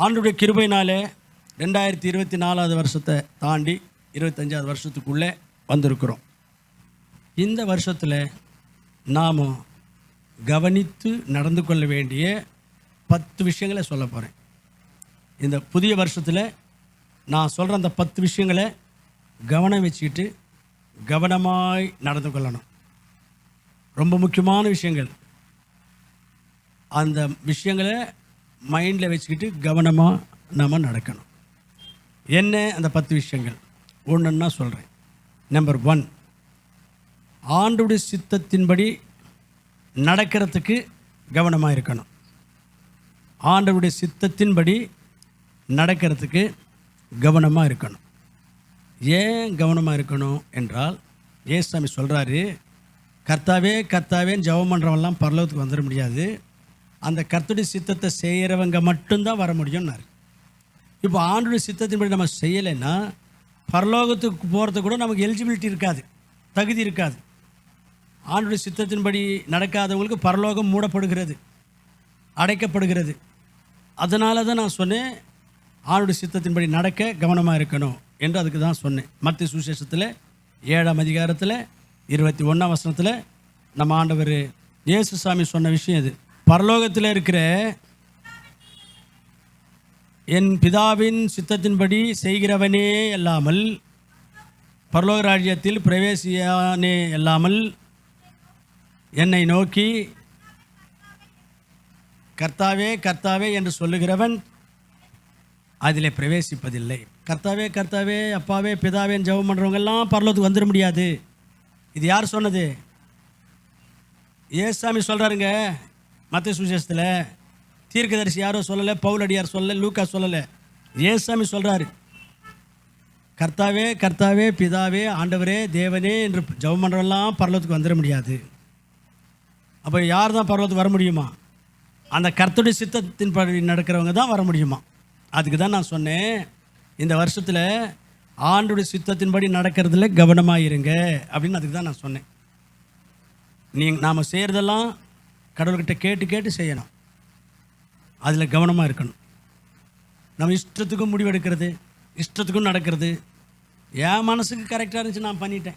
ஆண்டுடைய கிருபையினாலே ரெண்டாயிரத்தி இருபத்தி நாலாவது வருஷத்தை தாண்டி இருபத்தஞ்சாவது வருஷத்துக்குள்ளே வந்திருக்கிறோம். இந்த வருஷத்தில் நாம் கவனித்து நடந்து கொள்ள வேண்டிய பத்து விஷயங்களை சொல்ல போகிறேன் இந்த புதிய வருஷத்தில் நான் சொல்கிற அந்த பத்து விஷயங்களை கவனம் வச்சுக்கிட்டு கவனமாய் நடந்து கொள்ளணும். ரொம்ப முக்கியமான விஷயங்கள். அந்த விஷயங்களை மைண்டில் வச்சுக்கிட்டு கவனமாக நாம் நடக்கணும். என்ன அந்த பத்து விஷயங்கள்? ஒன்றுன்னா சொல்கிறேன் நம்பர் ஒன் ஆண்டுடைய சித்தத்தின்படி நடக்கிறதுக்கு கவனமாக இருக்கணும். ஆண்டவுடைய சித்தத்தின்படி நடக்கிறதுக்கு கவனமாக இருக்கணும். ஏன் கவனமாக இருக்கணும் என்றால் ஏசாமி சொல்கிறாரு கர்த்தாவே கர்த்தாவேன்னு ஜெபம் பண்ணுறவெல்லாம் பரலோகத்துக்கு வந்துட முடியாது. அந்த கர்த்தருடைய சித்தத்தை செய்கிறவங்க மட்டும்தான் வர முடியும்னாரு. இப்போ ஆண்டுடைய சித்தத்தின்படி நம்ம செய்யலைன்னா பரலோகத்துக்கு போகிறதுக்கு கூட நமக்கு எலிஜிபிலிட்டி இருக்காது தகுதி இருக்காது. ஆண்டுடைய சித்தத்தின்படி நடக்காதவங்களுக்கு பரலோகம் மூடப்படுகிறது அடைக்கப்படுகிறது. அதனால தான் நான் சொன்னேன் ஆணுடைய சித்தத்தின்படி நடக்க கவனமாக இருக்கணும் என்று அதுக்கு தான் சொன்னேன். மத்திய சுசேஷத்தில் ஏழாம் அதிகாரத்தில் இருபத்தி ஒன்றாம் வசனத்தில் நம்ம ஆண்டவர் இயேசுசாமி சொன்ன விஷயம் இது. பரலோகத்தில் இருக்கிற என் பிதாவின் சித்தத்தின்படி செய்கிறவனே அல்லாமல் பரலோக ராஜ்யத்தில் பிரவேசியானே அல்லாமல் என்னை நோக்கி கர்த்தாவே கர்த்தாவே என்று சொல்லுகிறவன் அதில் பிரவேசிப்பதில்லை. கர்த்தாவே கர்த்தாவே அப்பாவே பிதாவேன்னு ஜெபம் பண்ணுறவங்கெல்லாம் பரலோகத்துக்கு வந்துட முடியாது. இது யார் சொன்னது? ஏசாமி சொல்கிறாருங்க மத்திய சுவிசேஷத்தில் தீர்க்கதரிசி யாரோ சொல்லலை பவுலடியார் சொல்லலை லூக்கா சொல்லலை. ஏசாமி சொல்கிறாரு கர்த்தாவே கர்த்தாவே பிதாவே ஆண்டவரே தேவனே என்று ஜெபம் பண்ணுறவெல்லாம் பரலோகத்துக்கு வந்துட முடியாது. அப்போ யார் தான் பரலோகத்துக்கு வர முடியுமா? அந்த கர்த்தருடைய சித்தத்தின் படி நடக்கிறவங்க தான் வர முடியுமா? அதுக்கு தான் நான் சொன்னேன். இந்த வருஷத்தில் ஆண்டுடைய சித்தத்தின்படி நடக்கிறதுல கவனமாக இருங்க அப்படின்னு அதுக்கு தான் நான் சொன்னேன். நீங்கள் நாம் செய்கிறதெல்லாம் கடவுள்கிட்ட கேட்டு கேட்டு செய்யணும். அதில் கவனமாக இருக்கணும். நம்ம இஷ்டத்துக்கும் முடிவெடுக்கிறது இஷ்டத்துக்கும் நடக்கிறது. என் மனசுக்கு கரெக்டாக இருந்துச்சு நான் பண்ணிட்டேன்.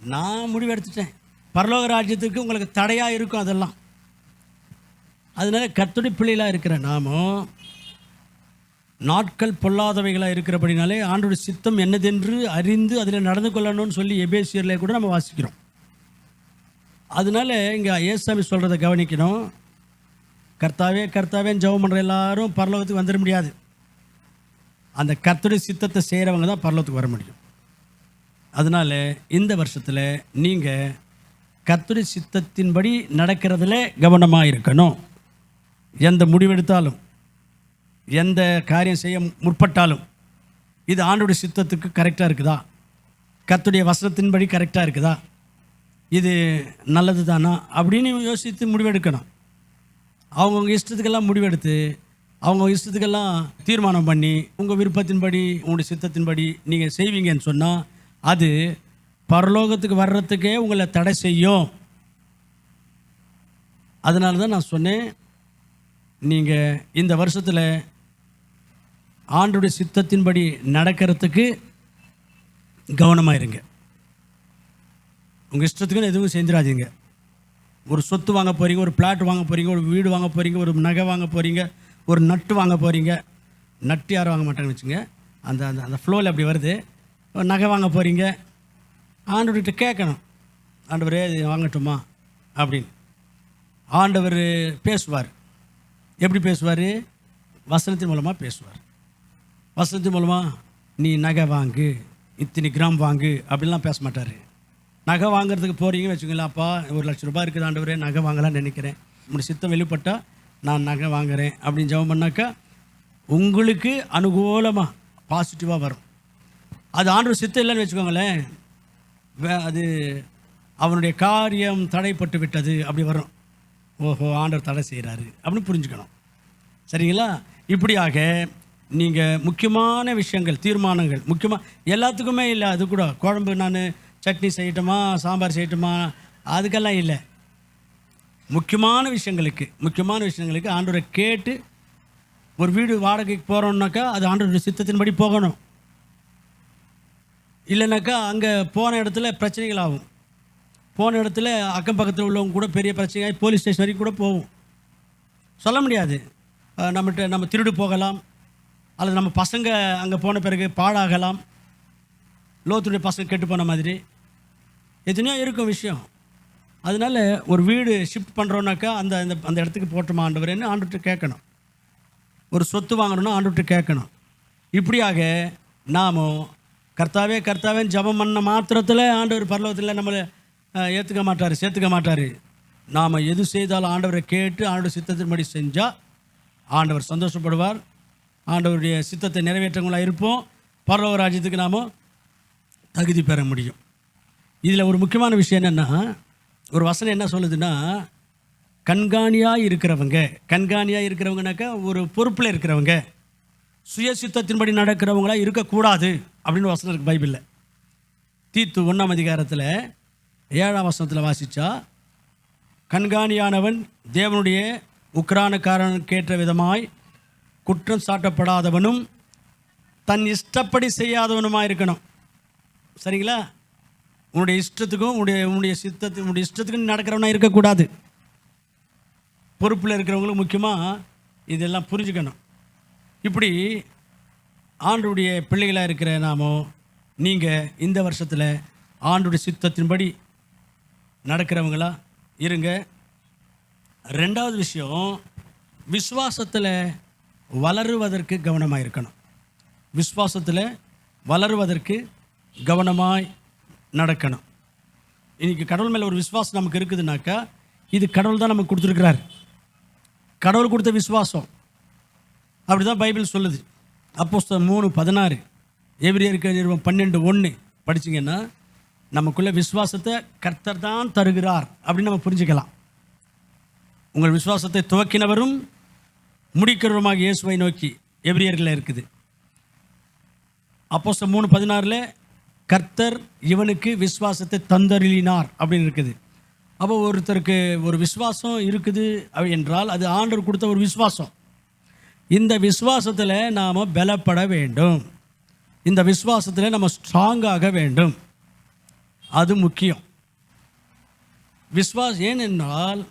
நான் முடிவெடுத்துட்டேன். பரலோக ராஜ்யத்துக்கு உங்களுக்கு தடையாக இருக்கும் அதெல்லாம். அதனால கத்துடி பிள்ளைகளாக இருக்கிற நாமும் நாட்கள் பொல்லாதவைகளாக இருக்கிறபடினாலே ஆண்டோட சித்தம் என்னதென்று அறிந்து அதில் நடந்து கொள்ளணும்னு சொல்லி எபேசியரில் கூட நம்ம வாசிக்கிறோம். அதனால இங்கே ஏசாமி சொல்கிறத கவனிக்கணும். கர்த்தாவே கர்த்தாவேன்னு ஜெபம் பண்ணுற எல்லாரும் பரலோகத்துக்கு வந்துட முடியாது. அந்த கர்த்தருடைய சித்தத்தை செய்கிறவங்க தான் பரலோகத்துக்கு வர முடியும். அதனால் இந்த வருஷத்தில் நீங்கள் கர்த்தருடைய சித்தத்தின்படி நடக்கிறதுல கவனமாக இருக்கணும். எந்த முடிவெடுத்தாலும் எந்த காரியம் செய்ய முற்பட்டாலும் இது ஆண்டுடைய சித்தத்துக்கு கரெக்டாக இருக்குதா? கர்த்தருடைய வசனத்தின்படி கரெக்டாக இருக்குதா? இது நல்லது தானா அப்படின்னு யோசித்து முடிவெடுக்கணும். அவங்கவுங்க இஷ்டத்துக்கெல்லாம் முடிவெடுத்து அவங்க இஷ்டத்துக்கெல்லாம் தீர்மானம் பண்ணி உங்கள் விருப்பத்தின்படி உங்களுடைய சித்தத்தின்படி நீங்கள் செய்வீங்கன்னு சொன்னால் அது பரலோகத்துக்கு வர்றதுக்கே உங்களை தடை செய்யும். அதனால தான் நான் சொன்னேன் நீங்கள் இந்த வருஷத்தில் ஆண்டுடைய சித்தத்தின்படி நடக்கிறதுக்கு கவனமாக இருங்க. உங்கள் இஷ்டத்துக்குன்னு எதுவும் செஞ்சிடாதீங்க ஒரு சொத்து வாங்க போகிறீங்க ஒரு பிளாட் வாங்க போகிறீங்க ஒரு வீடு வாங்க போகிறீங்க ஒரு நகை வாங்க போகிறீங்க ஒரு நட்டு வாங்க போகிறீங்க நட்டு யாரும் வாங்க மாட்டாங்கன்னு வச்சுங்க அந்த அந்த அந்த ஃப்ளோவில் அப்படி வருது. ஒரு நகை வாங்க போகிறீங்க ஆண்டவர்கிட்ட கேட்கணும். ஆண்டவரே இது வாங்கட்டுமா? அப்படின்னு. ஆண்டவர் பேசுவார். எப்படி பேசுவார்? வசனத்தின் மூலமாக பேசுவார். வசனத்தின் மூலமாக நீ நகை வாங்கு. இத்தனை கிராம் வாங்கு. அப்படின்லாம் பேச மாட்டார். நகை வாங்குறதுக்கு போகிறீங்கன்னு வச்சுக்கோங்களேன் அப்பா ஒரு லட்ச ரூபாய் இருக்குது ஆண்டவரே நகை வாங்கலாம்னு நினைக்கிறேன். உங்களுடைய சித்தம் வெளிப்பட்டால் நான் நகை வாங்குறேன் அப்படின்னு ஜெபம் பண்ணாக்கா உங்களுக்கு அனுகூலமாக பாசிட்டிவாக வரும். அது ஆண்டவர் சித்தம் இல்லைன்னு வச்சுக்கோங்களேன் வே- அது அவனுடைய காரியம் தடைப்பட்டு விட்டது அப்படி வரும். ஓஹோ ஆண்டவர் தடை செய்கிறாரு அப்படின்னு புரிஞ்சுக்கணும். சரிங்களா? இப்படியாக நீங்கள் முக்கியமான விஷயங்கள் தீர்மானங்கள் முக்கியமாக எல்லாத்துக்குமே இல்லை அது கூட குழம்பு நான் சட்னி செய்யட்டுமா சாம்பார் செய்யட்டுமா அதுக்கெல்லாம் இல்லை. முக்கியமான விஷயங்களுக்கு முக்கியமான விஷயங்களுக்கு ஆண்டோரை கேட்டு ஒரு வீடு வாடகைக்கு போகிறோம்னாக்கா அது ஆண்டவருடைய சித்தத்தின்படி போகணும். இல்லைனாக்கா அங்கே போன இடத்துல பிரச்சனைகள் ஆகும். போன இடத்துல அக்கம் பக்கத்தில் உள்ளவங்க கூட பெரிய பிரச்சனையாகி போலீஸ் ஸ்டேஷன் வரைக்கும் கூட போகும். சொல்ல முடியாது. நம்மகிட்ட நம்ம திருடு போகலாம். அல்லது நம்ம பசங்க அங்கே போன பிறகு பாழாகலாம். லோத்துடைய பசங்க கெட்டு போன மாதிரி. எத்தனையோ இருக்கும் விஷயம். அதனால ஒரு வீடு ஷிஃப்ட் பண்ணுறோன்னாக்கா அந்த அந்த அந்த இடத்துக்கு போட்டுமா ஆண்டவரேன்னு ஆண்டுகிட்ட கேட்கணும். ஒரு சொத்து வாங்கணும்னா ஆண்டுகிட்ட கேட்கணும். இப்படியாக நாமும் கர்த்தாவே கர்த்தாவேன்னு ஜெபம் பண்ண மாத்திரத்தில் ஆண்டவர் பரலோகத்தில் நம்மளை ஏற்றுக்க மாட்டார் சேர்த்துக்க மாட்டார். நாம் எது செய்தாலும் ஆண்டவரை கேட்டு ஆண்டவர் சித்தத்தின்படி செஞ்சால் ஆண்டவர் சந்தோஷப்படுவார். ஆண்டவருடைய சித்தத்தை நிறைவேற்றவங்களாக இருப்போம். பரலோக ராஜ்யத்துக்கு நாம் தகுதி பெற முடியும். இதில் ஒரு முக்கியமான விஷயம் என்னென்னா ஒரு வசனம் என்ன சொல்லுதுன்னா கண்காணியாக இருக்கிறவங்க கண்காணியாக இருக்கிறவங்கனாக்கா ஒரு பொறுப்பில் இருக்கிறவங்க சுய சித்தத்தின்படி நடக்கிறவங்களா இருக்கக்கூடாது அப்படின்னு வசனம் இருக்குது பைபிளில். தீத்து ஒன்றாம் அதிகாரத்தில் ஏழாம் வசனத்தில் வாசித்தா கண்காணியானவன் தேவனுடைய உக்ரானக்காரனுக்கேற்ற விதமாய் குற்றம் சாட்டப்படாதவனும் தன் இஷ்டப்படி செய்யாதவனுமாக இருக்கணும் சரிங்களா? உன்னுடைய இஷ்டத்துக்கும் உன்னுடைய உன்னுடைய சித்தத்து உன்னுடைய இஷ்டத்துக்கும் நடக்கிறவனாக நடக்கிறவனா இருக்கக்கூடாது. பொறுப்பில் இருக்கிறவங்களுக்கு முக்கியமாக இதெல்லாம் புரிஞ்சுக்கணும். இப்படி ஆண்டுடைய பிள்ளைகளாக இருக்கிற நாமோ நீங்கள் இந்த வருஷத்தில் ஆண்டுடைய சித்தத்தின்படி நடக்கிறவங்களா இருங்க. ரெண்டாவது விஷயம் விசுவாசத்தில் வளருவதற்கு கவனமாக இருக்கணும். விஸ்வாசத்தில் வளருவதற்கு கவனமாய் நடக்கணும். இன்றைக்கி கடவுள் மேலே ஒரு விசுவாசம் நமக்கு இருக்குதுனாக்கா இது கடவுள் தான் நமக்கு கொடுத்துருக்கிறார். கடவுள் கொடுத்த விசுவாசம். அப்படிதான் பைபிள் சொல்லுது. அப்போஸ்தலர் மூணு பதினாறு எவ்ரியருக்கு நிறுவனம் பன்னெண்டு ஒன்று படிச்சீங்கன்னா நமக்குள்ள விசுவாசத்தை கர்த்தர் தான் தருகிறார் அப்படின்னு நம்ம புரிஞ்சுக்கலாம். உங்கள் விசுவாசத்தை துவக்கினவரும் முடிக்கிறவருமாக இயேசுவை நோக்கி எவ்ரியர்களில் இருக்குது. அப்போஸ்தலர் மூணு பதினாறில் கர்த்தர் இவனுக்கு விசுவாசத்தை தந்தருளினார் அப்படின்னு இருக்குது. அப்போ ஒருத்தருக்கு ஒரு விசுவாசம் இருக்குது அப்படி என்றால் அது ஆண்டர் கொடுத்த ஒரு விசுவாசம். இந்த விசுவாசத்தில் நாம் பலப்பட வேண்டும். இந்த விசுவாசத்தில் நம்ம ஸ்ட்ராங்காக வேண்டும். அது முக்கியம். விஸ்வாஸ் ஏனென்றால்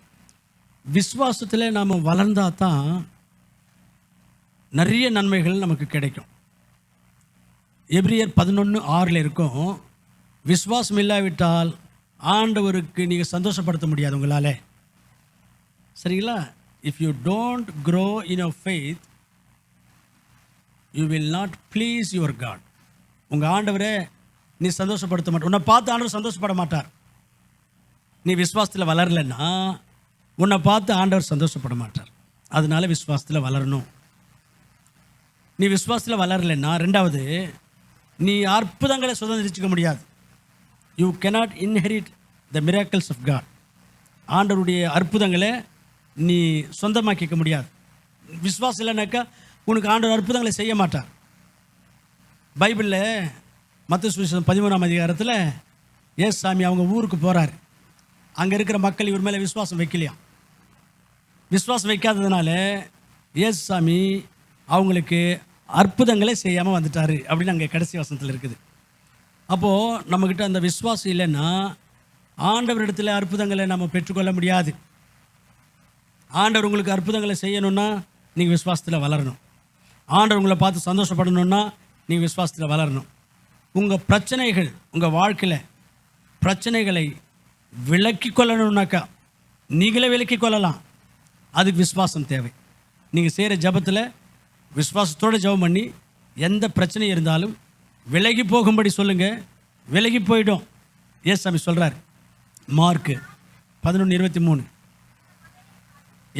விசுவாசத்தில் நாம் வளர்ந்தால் தான் நிறைய நன்மைகள் நமக்கு கிடைக்கும். எப்ரியர் பதினொன்று ஆறில் இருக்கும் விஸ்வாசம் இல்லாவிட்டால் ஆண்டவருக்கு நீங்கள் சந்தோஷப்படுத்த முடியாது உங்களால். சரிங்களா? If you don't grow in a faith you will not please your God உங்கள் ஆண்டவரே நீ சந்தோஷப்படுத்த மாட்டார் உன்னை பார்த்து ஆண்டவர் சந்தோஷப்பட மாட்டார். நீ விஸ்வாசத்தில் வளரலைன்னா உன்னை பார்த்து ஆண்டவர் சந்தோஷப்பட மாட்டார். அதனால விஸ்வாசத்தில் வளரணும். நீ விஸ்வாசத்தில் வளரலைன்னா ரெண்டாவது நீ அற்புதங்களை சுதந்திரிச்சுக்க முடியாது. You cannot inherit the miracles of God ஆண்டவருடைய அற்புதங்களை நீ சொந்தமாக்கிக்க முடியாது. விஸ்வாசம் இல்லைனாக்கா உனக்கு ஆண்டவர் அற்புதங்களை செய்ய மாட்டார். பைபிளில் மத்த சுவிசேஷம் பதிமூணாம் அதிகாரத்தில் ஏசு சாமி அவங்க ஊருக்கு போகிறார் அங்கே இருக்கிற மக்கள் இவர் மேலே விசுவாசம் வைக்கலையாம் விஸ்வாசம் வைக்காததுனால ஏசு சாமி அவங்களுக்கு அற்புதங்களே செய்யாமல் வந்துட்டார் அப்படின்னு அங்கே கடைசி வசனத்தில் இருக்குது. அப்போது நம்மக்கிட்ட அந்த விஸ்வாசம் இல்லைன்னா ஆண்டவரிடத்தில் அற்புதங்களை நம்ம பெற்றுக்கொள்ள முடியாது. ஆண்டவர் உங்களுக்கு அற்புதங்களை செய்யணும்னா நீங்கள் விஸ்வாசத்தில் வளரணும். ஆண்டவர் உங்களை பார்த்து சந்தோஷப்படணும்னா நீங்கள் விஸ்வாசத்தில் வளரணும். உங்கள் பிரச்சனைகள் உங்கள் வாழ்க்கையில் பிரச்சனைகளை விலக்கி கொள்ளணும்னாக்கா நீங்களே விலக்கி கொள்ளலாம். அதுக்கு விசுவாசம் தேவை. நீங்கள் செய்கிற ஜபத்தில் விசுவாசத்தோடு ஜெபம் பண்ணி எந்த பிரச்சனை இருந்தாலும் விலகி போகும்படி சொல்லுங்கள் விலகி போயிடும் ஏஸ் சாமி சொல்கிறார் மார்க்கு பதினொன்று இருபத்தி மூணு.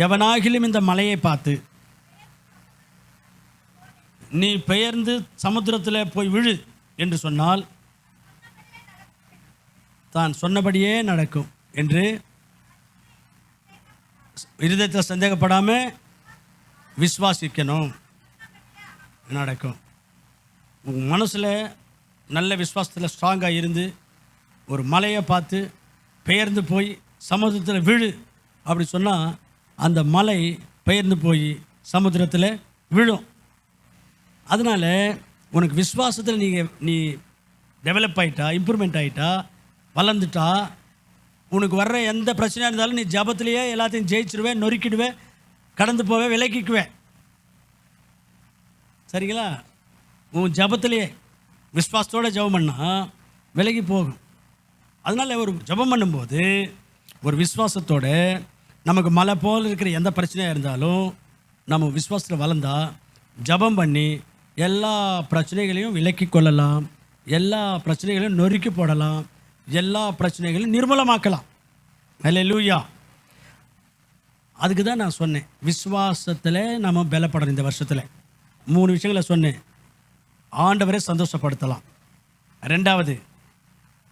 எவனாகிலும் இந்த மலையை பார்த்து நீ பெயர்ந்து சமுத்திரத்தில் போய் விழு என்று சொன்னால் தான் சொன்னபடியே நடக்கும் என்று இருதயத்தில் சந்தேகப்படாமல் விசுவாசிக்கணும். நடக்கும். உங்கள் மனசில் நல்ல விஸ்வாசத்தில் ஸ்ட்ராங்காக இருந்து ஒரு மலையை பார்த்து பெயர்ந்து போய் சமுத்திரத்தில் விழு அப்படி சொன்னால் அந்த மலை பெயர்ந்து போய் சமுத்திரத்தில் விழும். அதனால் உனக்கு விஸ்வாசத்தில் நீங்கள் நீ டெவலப் ஆகிட்டா இம்ப்ரூவ்மெண்ட் ஆகிட்டா வளர்ந்துட்டா உனக்கு வர்ற எந்த பிரச்சனையாக இருந்தாலும் நீ ஜபத்திலேயே எல்லாத்தையும் ஜெயிச்சிருவேன் நொறுக்கிடுவேன் கடந்து போவேன் விலக்கிக்குவேன் சரிங்களா? உன் ஜபத்திலேயே விஸ்வாசத்தோட ஜெபம் பண்ணால் விலகி போகும். அதனால் ஒரு ஜெபம் பண்ணும்போது ஒரு விஸ்வாசத்தோடு நமக்கு மலை போல் இருக்கிற எந்த பிரச்சனையாக இருந்தாலும் நம்ம விஸ்வாசத்தில் வளர்ந்தால் ஜெபம் பண்ணி எல்லா பிரச்சனைகளையும் விலக்கி கொள்ளலாம். எல்லா பிரச்சனைகளையும் நொறுக்கி போடலாம். எல்லா பிரச்சனைகளையும் நிர்மூலமாக்கலாம். லூயா அதுக்கு தான் நான் சொன்னேன். விசுவாசத்தில் நம்ம பலப்படணும் இந்த வருஷத்தில். மூணு விஷயங்களை சொன்னேன். ஆண்டவரை சந்தோஷப்படுத்தலாம். ரெண்டாவது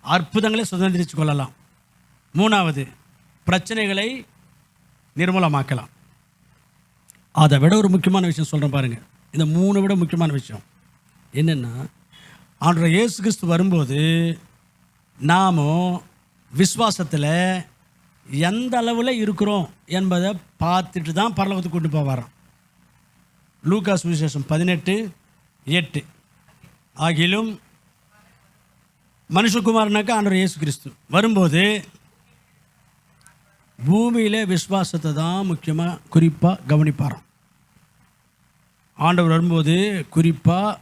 அற்புதங்களை சுதந்திரித்து கொள்ளலாம். மூணாவது பிரச்சனைகளை நிர்மூலமாக்கலாம். அதை விட ஒரு முக்கியமான விஷயம் சொல்கிறேன் பாருங்கள் இந்த மூணு விட முக்கியமான விஷயம் என்னென்னா ஆண்டவர் இயேசு கிறிஸ்து வரும்போது நாமும் விசுவாசத்தில் எந்த அளவில் இருக்கிறோம் என்பதை பார்த்துட்டு தான் பரலோகத்துக்கு கொண்டு போவாராம். லூகாஸ் விசேஷம் பதினெட்டு எட்டு. ஆகிலும் மனுஷகுமாரனாக்கா ஆண்டவர் இயேசு கிறிஸ்து வரும்போது பூமியில் விசுவாசத்தை தான் முக்கியமாக குறிப்பாக கவனிப்பாராம். ஆண்டவர் வரும்போது குறிப்பாக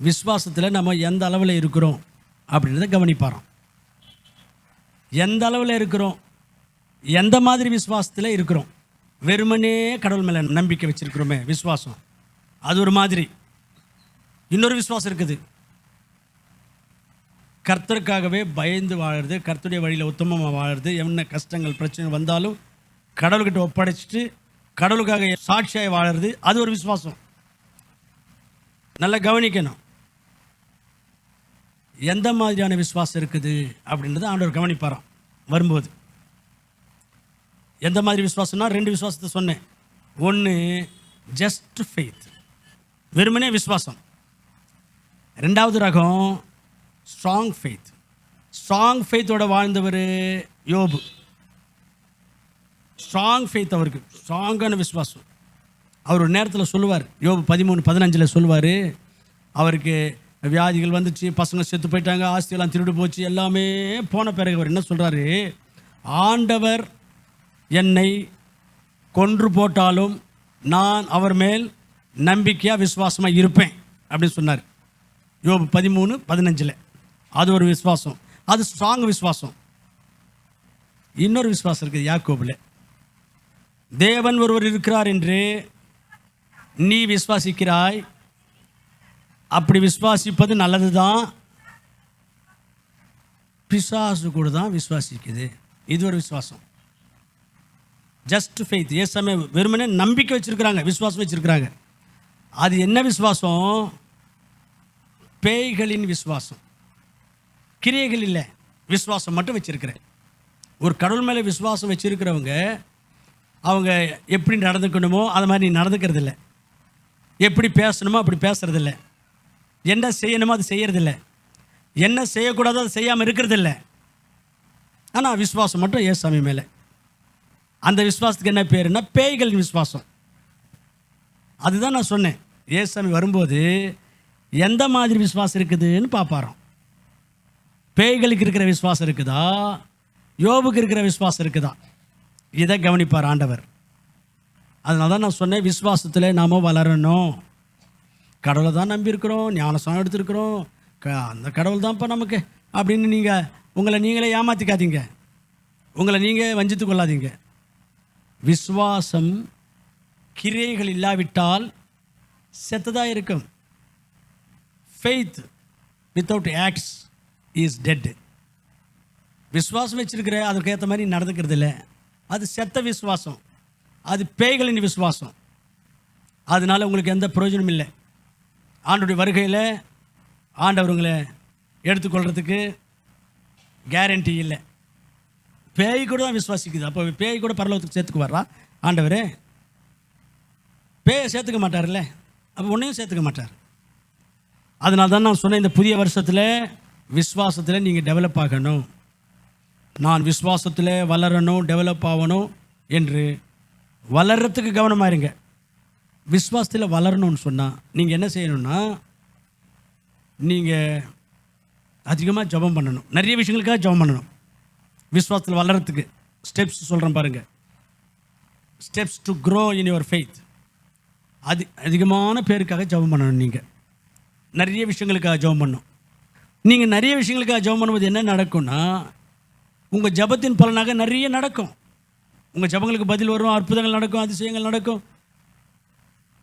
விசுவாசத்தில் நம்ம எந்த அளவில் இருக்கிறோம் அப்படின்றத கவனிப்பாராம். எந்த அளவில் இருக்கிறோம்? எந்த மாதிரி விசுவாசத்தில் இருக்கிறோம்? வெறுமனே கடவுள் மேலே நம்பிக்கை வச்சுருக்கிறோமே விஸ்வாசம் அது ஒரு மாதிரி. இன்னொரு விசுவாசம் இருக்குது. கர்த்தருக்காகவே பயந்து வாழுறது கர்த்தருடைய வழியில் உத்தமமாக வாழுறது என்ன கஷ்டங்கள் பிரச்சனை வந்தாலும் கடவுள்கிட்ட ஒப்படைச்சிட்டு கடவுளுக்காக சாட்சியாக வாழுறது அது ஒரு விசுவாசம். நல்லா கவனிக்கணும். எந்த மாதிரியான விசுவாசம் இருக்குது அப்படின்றத ஆண்டவர் கவனிப்பாராம் வரும்போது. எந்த மாதிரி விசுவாசம்னா ரெண்டு விசுவாசத்தை சொன்னேன். ஒன்று ஜஸ்ட் ஃபெய்த் வெறுமனே விசுவாசம். ரெண்டாவது ரகம் ஸ்ட்ராங் ஃபெய்த் ஸ்ட்ராங் ஃபெய்த்தோட வாழ்ந்தவர் யோபு. ஸ்ட்ராங் ஃபெய்த் அவருக்கு. ஸ்ட்ராங்கான விஸ்வாசம் அவர் ஒரு நேரத்தில் சொல்லுவார் யோபு பதிமூணு பதினஞ்சில் சொல்லுவார் அவருக்கு வியாதிகள் வந்துச்சு பசங்க செத்து போயிட்டாங்க ஆஸ்தியெல்லாம் திருடு போச்சு எல்லாமே போன பிறகு அவர் என்ன சொல்கிறாரு ஆண்டவர் என்னை கொன்று போட்டாலும் நான் அவர் மேல் நம்பிக்கையாக விசுவாசமாக இருப்பேன் அப்படின்னு சொன்னார். யோபு பதிமூணு பதினஞ்சில். அது ஒரு விசுவாசம். அது ஸ்ட்ராங் விசுவாசம். இன்னொரு விசுவாசம் இருக்குது யாக்கோபில். தேவன் ஒருவர் இருக்கிறார் என்று நீ விசுவாசிக்கிறாய். அப்படி விசுவாசிப்பது நல்லது தான் பிசாசு கூட தான் விசுவாசிக்குது. இது ஒரு விசுவாசம். ஜஸ்ட் ஃபெய்த் ஏசாமே வெறுமனே நம்பிக்கை வச்சுருக்கிறாங்க விசுவாசம் வச்சுருக்கிறாங்க. அது என்ன விசுவாசம்? பேய்களின் விசுவாசம். கிரியைகள் இல்லை. விசுவாசம் மட்டும் வச்சுருக்கிறேன். ஒரு கடவுள் மேலே விசுவாசம் வச்சுருக்கிறவங்க அவங்க எப்படி நடந்துக்கணுமோ அது மாதிரி நீ நடந்துக்கிறது இல்லை எப்படி பேசணுமோ அப்படி பேசுறதில்ல. என்ன செய்யணுமோ அது செய்யறதில்ல. என்ன செய்யக்கூடாதோ அதை செய்யாமல் இருக்கிறதில்ல. ஆனால் விசுவாசம் மட்டும் ஏசாமி மேலே. அந்த விசுவாசத்துக்கு என்ன பேருன்னா பேய்களின் விசுவாசம். அதுதான் நான் சொன்னேன். ஏசாமி வரும்போது எந்த மாதிரி விசுவாசம் இருக்குதுன்னு பார்ப்பாராம். பேய்களுக்கு இருக்கிற விசுவாசம் இருக்குதா? யோபுக்கு இருக்கிற விசுவாசம் இருக்குதா? இதை கவனிப்பார் ஆண்டவர். அதனால தான் நான் சொன்னேன் விசுவாசத்தில் நாம் வளரணும். கடவுளை தான் நம்பியிருக்கிறோம் ஞானசனம் எடுத்திருக்கிறோம். க அந்த கடவுள் தான்ப்பா நமக்கு. அப்படின்னு நீங்கள் உங்களை நீங்களே ஏமாற்றிக்காதீங்க உங்களை நீங்கள் வஞ்சித்து கொள்ளாதீங்க. விஸ்வாசம் கிரியைகள் இல்லாவிட்டால் செத்ததாக இருக்கும். Faith without acts is dead விசுவாசம் வச்சிருக்கிற அதுக்கு ஏற்ற மாதிரி நடந்துக்கிறது இல்லை. அது செத்த விசுவாசம். அது பேய்களின் விசுவாசம். அதனால் உங்களுக்கு எந்த பிரயோஜனமும் இல்லை. ஆண்டுடைய வருகையில் ஆண்டவர் உங்களை எடுத்துக்கொள்கிறதுக்கு கேரண்டி இல்லை. பேய் கூட தான் விசுவாசிக்குது. அப்போ பேய் கூட பரலோகத்துக்கு சேர்த்துக்கு வர்றா? ஆண்டவரே பேயை சேர்த்துக்க மாட்டார்ல? அப்போ உன்னையும் சேர்த்துக்க மாட்டார். அதனால தான் நான் சொன்னேன் இந்த புதிய வருஷத்தில் விசுவாசத்தில் நீங்கள் டெவலப் ஆகணும். நான் விசுவாசத்தில் வளரணும் டெவலப் ஆகணும் என்று வளர்கிறதுக்கு கவனமாக இருங்க. விஸ்வாசத்தில் வளரணும்னு சொன்னால் நீங்கள் என்ன செய்யணும்னா நீங்கள் அதிகமாக ஜெபம் பண்ணணும். நிறைய விஷயங்களுக்காக ஜெபம் பண்ணணும். விஸ்வாசத்தில் வளர்கிறதுக்கு ஸ்டெப்ஸ் சொல்கிறேன் பாருங்கள் steps to grow in your faith அது அதிகமான பேருக்காக ஜெபம் பண்ணணும் நீங்கள் நிறைய விஷயங்களுக்காக ஜெபம் பண்ணும் நீங்கள் நிறைய விஷயங்களுக்காக ஜெபம் பண்ணும்போது என்ன நடக்கும்னா உங்கள் ஜெபத்தின் பலனாக நிறைய நடக்கும். உங்கள் ஜெபங்களுக்கு பதில் வரும் அற்புதங்கள் நடக்கும் அதிசயங்கள் நடக்கும்.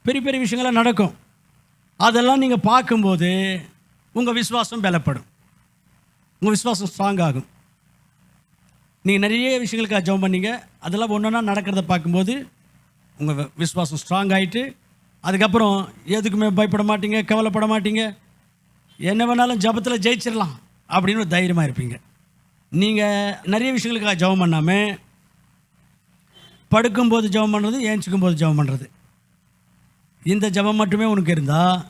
பெரிய பெரிய விஷயங்கள்லாம் நடக்கும். அதெல்லாம் நீங்கள் பார்க்கும்போது உங்கள் விசுவாசம் பலப்படும். உங்கள் விசுவாசம் ஸ்ட்ராங் ஆகும். நீங்கள் நிறைய விஷயங்களுக்காக ஜபம் பண்ணீங்க. அதெல்லாம் ஒன்றா நடக்கிறத பார்க்கும்போது உங்கள் விசுவாசம் ஸ்ட்ராங் ஆகிட்டு அதுக்கப்புறம் எதுக்குமே பயப்பட மாட்டீங்க கவலைப்பட மாட்டீங்க. என்ன வேணாலும் ஜெபத்தில் ஜெயிச்சிடலாம் அப்படின்னு ஒரு தைரியமாக இருப்பீங்க. நீங்கள் நிறைய விஷயங்களுக்காக ஜெபம் பண்ணாமல் படுக்கும்போது ஜெபம் பண்ணுறது ஏஞ்சிக்கும் போது ஜெபம் பண்ணுறது இந்த ஜெபம் மட்டுமே உனக்கு இருந்தால்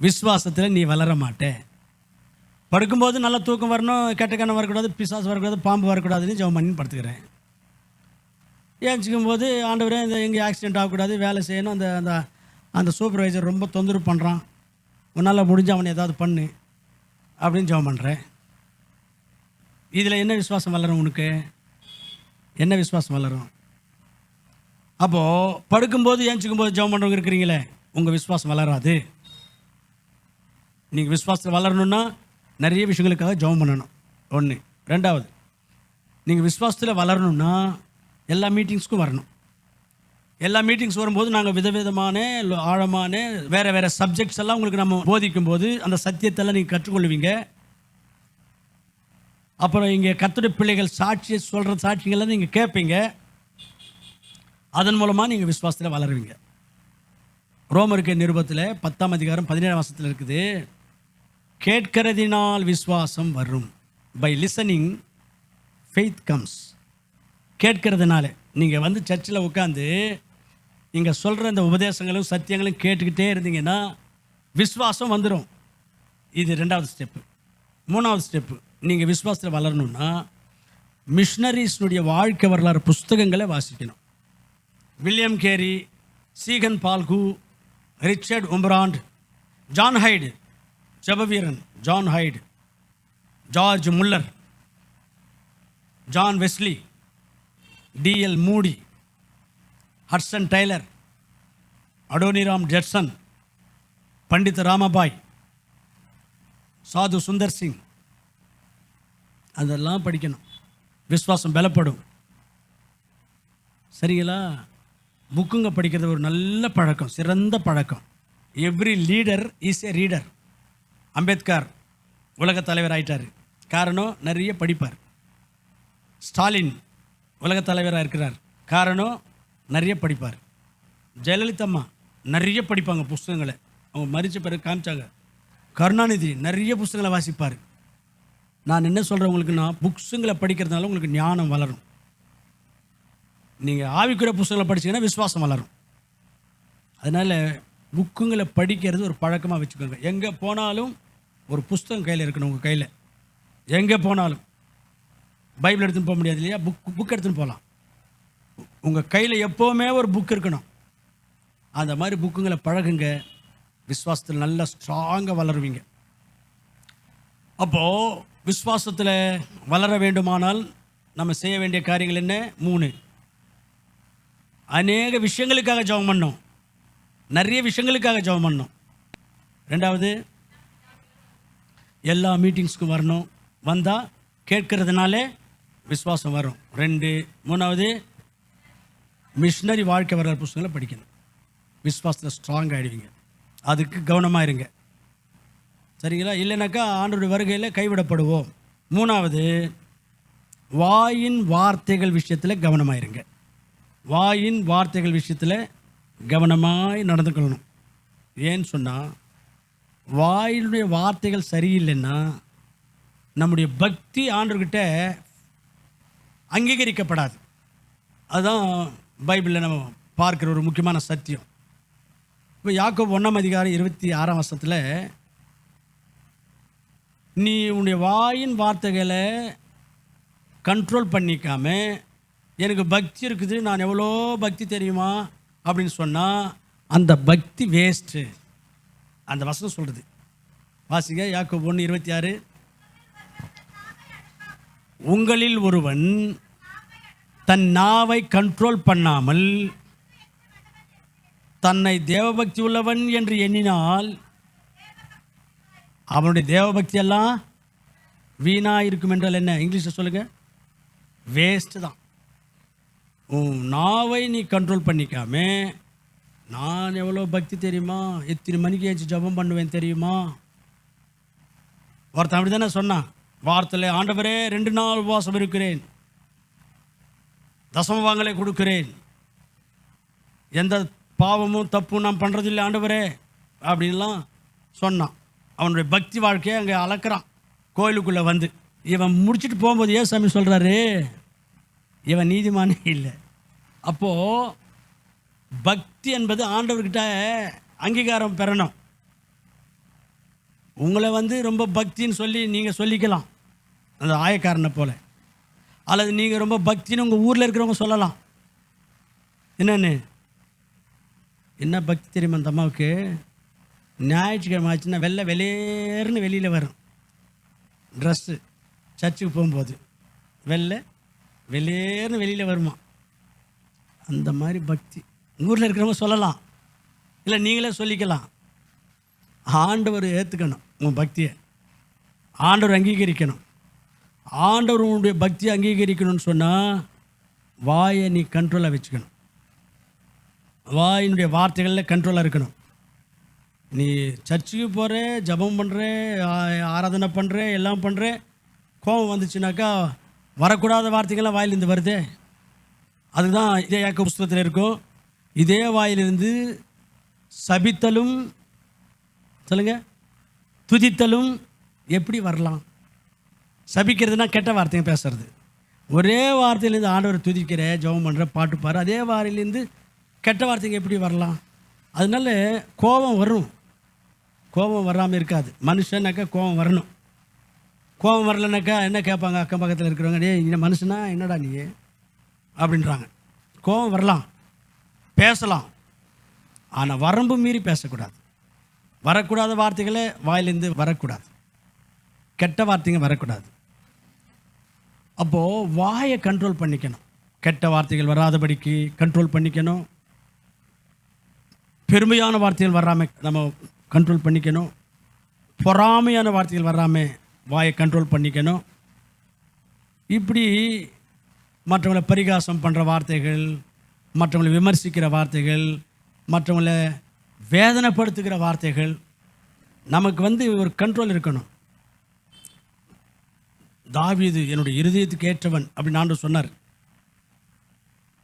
விசுவாசத்தில் நீ வளர மாட்டே. படுக்கும்போது நல்ல தூக்கம் வரணும் கெட்ட கண்ணம் வரக்கூடாது பிசாசு வரக்கூடாது பாம்பு வரக்கூடாதுன்னு ஜபம் பண்ணி படுத்துக்கிறேன். ஏஞ்சிக்கும் போது ஆண்டவரே இந்த எங்கே ஆக்சிடென்ட் ஆகக்கூடாது வேலை செய்யணும் அந்த அந்த அந்த சூப்பர்வைசர் ரொம்ப தொந்தரவு பண்ணுறான் உன்னால் முடிஞ்ச அவனை ஏதாவது பண்ணு. அப்படின்னு ஜெபம் பண்ணுறேன் இதில் என்ன விசுவாசம் வளரும் உனக்கு? என்ன விசுவாசம் வளரும்? அப்போது படுக்கும்போது ஏஞ்சிக்கும் போது ஜெபம் பண்ணுறவங்க இருக்கிறீங்களே உங்கள் விசுவாசம் வளராது. நீங்கள் விசுவாசத்தில் வளரணும்னா நிறைய விஷயங்களுக்காக ஜெபம் பண்ணணும். ஒன்று ரெண்டாவது நீங்கள் விசுவாசத்தில் வளரணும்னா எல்லா மீட்டிங்ஸ்க்கும் வரணும். எல்லா மீட்டிங்ஸ் வரும்போது நாங்கள் விதவிதமான ஆழமான வேறு வேறு சப்ஜெக்ட்ஸ் எல்லாம் உங்களுக்கு நம்ம போதிக்கும் போது அந்த சத்தியத்தெல்லாம் நீங்கள் கற்றுக்கொள்வீங்க. அப்புறம் இங்கே கத்துடைய பிள்ளைகள் சாட்சியை சொல்கிற சாட்சிகள்லாம் நீங்கள் கேட்பீங்க அதன் மூலமாக நீங்கள் விசுவாசத்தில் வளருவீங்க. ரோமருக்கு நிருபத்தில் பத்தாம் அதிகாரம் பதினேழாம் வருஷத்தில் இருக்குது கேட்கிறதினால் விசுவாசம் வரும். பை லிசனிங் ஃபெய்த் கம்ஸ் கேட்கிறதுனால நீங்கள் வந்து சர்ச்சில் உட்காந்து இங்கே சொல்கிற இந்த உபதேசங்களும் சத்தியங்களும் கேட்டுக்கிட்டே இருந்தீங்கன்னா விஸ்வாசம் வந்துடும் இது ரெண்டாவது ஸ்டெப்பு மூணாவது ஸ்டெப்பு நீங்கள் விஸ்வாசத்தில் வளரணும்னா மிஷனரிஸ்னுடைய வாழ்க்கை வரலாறு புஸ்தகங்களை வாசிக்கணும். William Carey Ziegenbalg Richard Wurmbrand John Hyde ஜபவீரன் John Hyde George Muller John Wesley D L Moody Hudson Taylor Adoniram Judson Pandita Ramabai Sadhu Sundar Singh அதெல்லாம் படிக்கணும். விஸ்வாசம் பலப்படும். சரிங்களா? புக்குங்க படிக்கிறது ஒரு நல்ல பழக்கம் சிறந்த பழக்கம். Every leader is a reader Ambedkar உலக தலைவர் ஆயிட்டார். காரணம் நிறைய படிப்பார். ஸ்டாலின் உலக தலைவராக இருக்கிறார். காரணம் நிறைய படிப்பார். ஜெயலலிதா நிறைய படிப்பாங்க புஸ்தகங்களை. அவங்க மறிச்ச பிறகு காமிச்சாங்க. கருணாநிதி நிறைய புஸ்தகங்களை வாசிப்பார். நான் என்ன சொல்கிறேன் உங்களுக்குன்னா புக்ஸுங்களை படிக்கிறதுனால உங்களுக்கு ஞானம் வளரும். நீங்கள் ஆவிக்குரிய புஸ்தகங்களை படிச்சீங்கன்னா விசுவாசம் வளரும். அதனால் புக்குங்களை படிக்கிறது ஒரு பழக்கமாக வச்சுக்கோங்க. எங்கே போனாலும் ஒரு புஸ்தகம் கையில் இருக்கணும் உங்கள் கையில். எங்கே போனாலும். பைபிள் எடுத்துன்னு போக முடியாது இல்லையா? புக் புக் எடுத்துன்னு போகலாம். உங்கள் கையில் எப்போவுமே ஒரு புக் இருக்கணும். அந்த மாதிரி புக்குங்களை பழகுங்க. விஸ்வாசத்தில் நல்லா ஸ்ட்ராங்காக வளருவீங்க. அப்போது விஸ்வாசத்தில் வளர வேண்டுமானால் நம்ம செய்ய வேண்டிய காரியங்கள் என்ன? மூணு. அநேக விஷயங்களுக்காக ஜெபம் பண்ணோம் நிறைய விஷயங்களுக்காக ஜெபம் பண்ணோம் ரெண்டாவது எல்லா மீட்டிங்ஸ்க்கும் வரணும். வந்தால் கேட்கறதுனாலே விஸ்வாசம் வரும். ரெண்டு. மூணாவது மிஷினரி வாழ்க்கை வரலாறு புஸ்தகங்களை படிக்கணும். விஸ்வாசத்தில் ஸ்ட்ராங் ஆகிடுவீங்க அதுக்கு கவனமாக இருங்க. சரிங்களா? இல்லைனாக்கா ஆண்டோடைய வருகையில் கைவிடப்படுவோம். மூணாவது வாயின் வார்த்தைகள் விஷயத்தில் கவனமாக இருங்க. வாயின் வார்த்தைகள் விஷயத்தில் கவனமாய் நடந்து கொள்ளணும். ஏன்னு சொன்னால் வாயினுடைய வார்த்தைகள் சரியில்லைன்னா நம்முடைய பக்தி ஆண்டுகிட்ட அங்கீகரிக்கப்படாது. அதுதான் பைபிளில் நம்ம பார்க்குற ஒரு முக்கியமான சத்தியம். இப்போ யாக்கோப் ஒன்றாம் அதிகாரம் இருபத்தி ஆறாம் வருஷத்தில் நீ உன்னுடைய வாயின் வார்த்தைகளை கண்ட்ரோல் பண்ணிக்காம எனக்கு பக்தி இருக்குது நான் எவ்வளோ பக்தி தெரியுமா? அப்படின்னு சொன்னால் அந்த பக்தி வேஸ்ட்டு அந்த வசனம் சொல்கிறது வாசிங்க யாக்கோ ஒன்று இருபத்தி ஆறு. உங்களில் ஒருவன் தன் நாவை கண்ட்ரோல் பண்ணாமல் தன்னை தேவபக்தி உள்ளவன் என்று எண்ணினால் அவனுடைய தேவபக்தி எல்லாம் வீணா இருக்கும் என்றால் என்ன? இங்கிலீஷில் சொல்லுங்க. வேஸ்ட்டு தான். உன் நாவை நீ கண்ட்ரோல் பண்ணிக்காம நான் எவ்வளோ பக்தி தெரியுமா? எத்தனை மணிக்கு ஏச்சு ஜெபம் பண்ணுவேன் தெரியுமா? ஒருத்தன் அப்படி தானே சொன்னான். வாரத்தில் ஆண்டவரே ரெண்டு நாள் உபவாசம் இருக்கிறேன். தசமபாங்களை கொடுக்கிறேன். எந்த பாவமும் தப்பும் நான் பண்ணுறதில்லை ஆண்டவரே அப்படின்லாம் சொன்னான். அவனுடைய பக்தி வாழ்க்கையை அங்கே அளக்கிறான். கோயிலுக்குள்ளே வந்து. இவன் முடிச்சுட்டு போகும்போது ஏன் சாமி சொல்கிறாரு இவன் நீதிமானே இல்லை. அப்போது பக்தி என்பது ஆண்டவர்கிட்ட அங்கீகாரம் பெறணும். உங்களை வந்து ரொம்ப பக்தின்னு சொல்லி நீங்கள் சொல்லிக்கலாம். அந்த ஆயக்காரனை போல. அல்லது நீங்கள் ரொம்ப பக்தின்னு உங்கள் ஊரில் இருக்கிறவங்க சொல்லலாம். என்னென்னு? என்ன பக்தி தெரியுமா அந்த அம்மாவுக்கு? ஞாயிற்றுக்கிழமை ஆச்சுன்னா வெள்ளை வெளியேறுன்னு வெளியில் வரும். ட்ரெஸ்ஸு சர்ச்சுக்கு போகும்போது. வெள்ளை வெளியேறுன்னு வெளியில் வருமா? அந்த மாதிரி பக்தி. ஊரில் இருக்கிறவங்க சொல்லலாம். இல்லை நீங்களே சொல்லிக்கலாம். ஆண்டவர் ஏற்றுக்கணும் உன் பக்தியை. ஆண்டவர் அங்கீகரிக்கணும். ஆண்டவர் உன்னுடைய பக்தியை அங்கீகரிக்கணும்னு சொன்னால் வாயை நீ கண்ட்ரோலாக வச்சுக்கணும். வாயினுடைய வார்த்தைகளில் கண்ட்ரோலாக இருக்கணும். நீ சர்ச்சுக்கு போகிற ஜெபம் பண்ணுற ஆராதனை பண்ணுற எல்லாம் பண்ணுற கோபம் வந்துச்சுனாக்கா வரக்கூடாத வார்த்தைகள்லாம் வாயிலிருந்து வருதே. அதுதான் இதே ஏக்க புஸ்தகத்தில் இருக்கும். இதே வாயிலிருந்து சபித்தலும் சொல்லுங்கள் துதித்தலும் எப்படி வரலாம்? சபிக்கிறதுனா கெட்ட வார்த்தைங்க பேசுறது. ஒரே வார்த்தையிலேருந்து ஆண்டவர் துதிக்கிற ஜெபம் பண்ணுற பாட்டு பாரு அதே வாரிலேருந்து கெட்ட வார்த்தைங்க எப்படி வரலாம்? அதனால கோபம் வரும். கோபம் வராமல் இருக்காது. மனுஷனாக்கா கோபம் வரணும். கோபம் வரலனாக்கா என்ன கேட்பாங்க? அக்கம் பக்கத்தில் இருக்கிறவங்க டே இந்த மனுஷனா? என்னடா நீ? அப்படின்றாங்க. கோபம் வரலாம். பேசலாம். ஆனால் வரம்பு மீறி பேசக்கூடாது. வரக்கூடாத வார்த்தைகளே வாயிலேருந்து வரக்கூடாது. கெட்ட வார்த்தைங்க வரக்கூடாது. அப்போது வாயை கண்ட்ரோல் பண்ணிக்கணும். கெட்ட வார்த்தைகள் வராதபடிக்கு கண்ட்ரோல் பண்ணிக்கணும். பெருமையான வார்த்தைகள் வராமல் நம்ம கண்ட்ரோல் பண்ணிக்கணும். பொறாமையான வார்த்தைகள் வராமல் வாயை கண்ட்ரோல் பண்ணிக்கணும். இப்படி மற்றவங்களை பரிகாசம் பண்ணுற வார்த்தைகள் மற்றவங்களை விமர்சிக்கிற வார்த்தைகள் மற்றவங்களை வேதனைப்படுத்துகிற வார்த்தைகள் நமக்கு வந்து ஒரு கண்ட்ரோல் இருக்கணும். தாவீது என்னுடைய இருதயத்துக்கு ஏற்றவன் அப்படின்னு ஆண்டு சொன்னார்.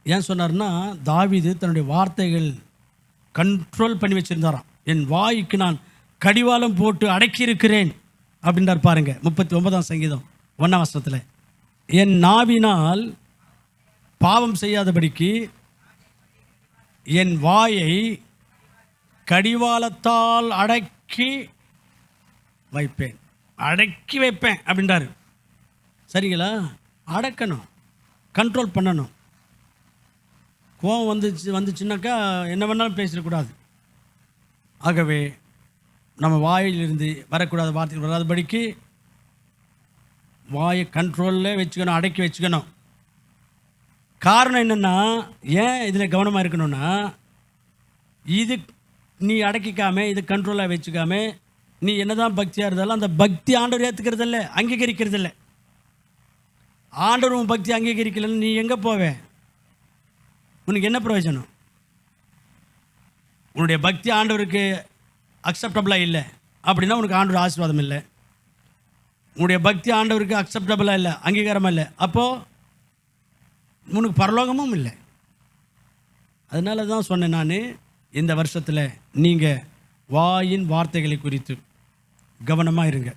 ஏன் சொன்னார்னா தாவீது தன்னுடைய வார்த்தைகள் கண்ட்ரோல் பண்ணி வச்சிருந்தாராம். என் வாய்க்கு நான் கடிவாளம் போட்டு அடக்கி இருக்கிறேன் அப்படின்றார் பாருங்க முப்பத்தி ஒன்பதாம் சங்கீதம் ஒன்றாம் வசனத்தில். என் நாவினால் பாவம் செய்யாதபடிக்கு என் வாயை கடிவாளத்தால் அடக்கி வைப்பேன். அடக்கி வைப்பேன் அப்படின்றாரு. சரிங்களா? அடக்கணும். கண்ட்ரோல் பண்ணணும். கோவம் வந்துச்சு வந்துச்சுன்னாக்கா என்ன வேணாலும் பேசிடக்கூடாது. ஆகவே நம்ம வாயிலிருந்து வரக்கூடாத வார்த்தைகள் வராதபடிக்கு வாயை கண்ட்ரோலில் வச்சுக்கணும் அடக்கி வச்சுக்கணும். காரணம் என்னென்னா ஏன் இதில் கவனமாக இருக்கணும்னா இது நீ அடக்கிக்காம இது கண்ட்ரோலாக வச்சுக்காம நீ என்னதான் பக்தியாக இருந்தாலும் அந்த பக்தி ஆண்டவர் ஏற்றுக்கிறதில்ல அங்கீகரிக்கிறதில்லை. ஆண்டவர் உன் பக்தி அங்கீகரிக்கலைன்னு நீ எங்கே போவே? உனக்கு என்ன பிரயோஜனம்? உன்னுடைய பக்தி ஆண்டவருக்கு அக்செப்டபிளாக இல்லை. அப்படின்னா உனக்கு ஆண்டவர் ஆசீர்வாதம் இல்லை. உன்னுடைய பக்தி ஆண்டவருக்கு அக்செப்டபிளாக இல்லை அங்கீகாரமாக இல்லை. அப்போது உனக்கு பரலோகமும் இல்லை. அதனால தான் சொன்னேன் நான் இந்த வருஷத்தில் நீங்கள் வாயின் வார்த்தைகளை குறித்து கவனமாக இருங்க.